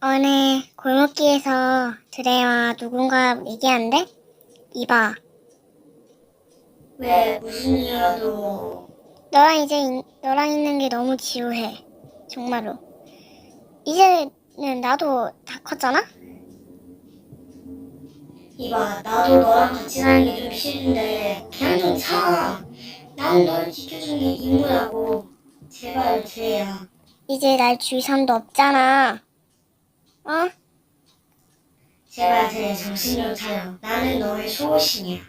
어느 골목길에서 드레와 누군가 얘기하는데? 이봐. 왜 무슨 일이라도. 너랑 이제 인- 너랑 있는 게 너무 지루해. 정말로. 이제는 나도 다 컸잖아? 이봐 나도 너랑 같이 사는 게 좀 싫은데 그냥 좀 살아. 난 너를 지켜주는 게 임무라고. 제발 드레야. 이제 날 주위 사람도 없잖아 어? 제발 드레 정신 좀 차려. 나는 너의 소호신이야.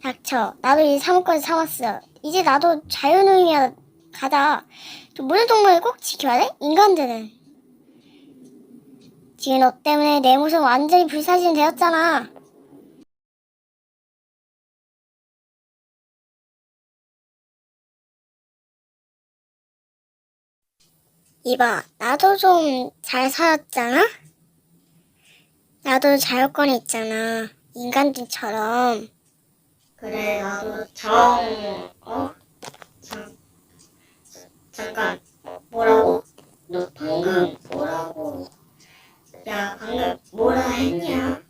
닥쳐. 나도 이제 사무까지 사왔어. 이제 나도 자유노임이야. 가자. 또 모든 동물을 꼭 지켜야 돼? 인간들은. 지금 너 때문에 내 모습 완전히 불사신 되었잖아 이봐 나도 좀 잘 살았잖아? 나도 자유권이 있잖아 인간들처럼 그래 나도 정... 어? 잠... 잠깐 뭐라고? 너 방금 뭐라고 야 방금 뭐라 했냐?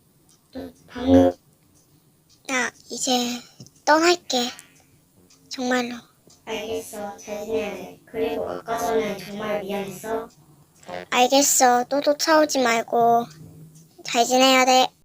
너 방금 나 이제 떠날게. 정말로. 알겠어 잘 지내야 돼 그리고 아까 전에 정말 미안했어 알겠어. 또 쫓아오지 말고. 잘 지내야 돼.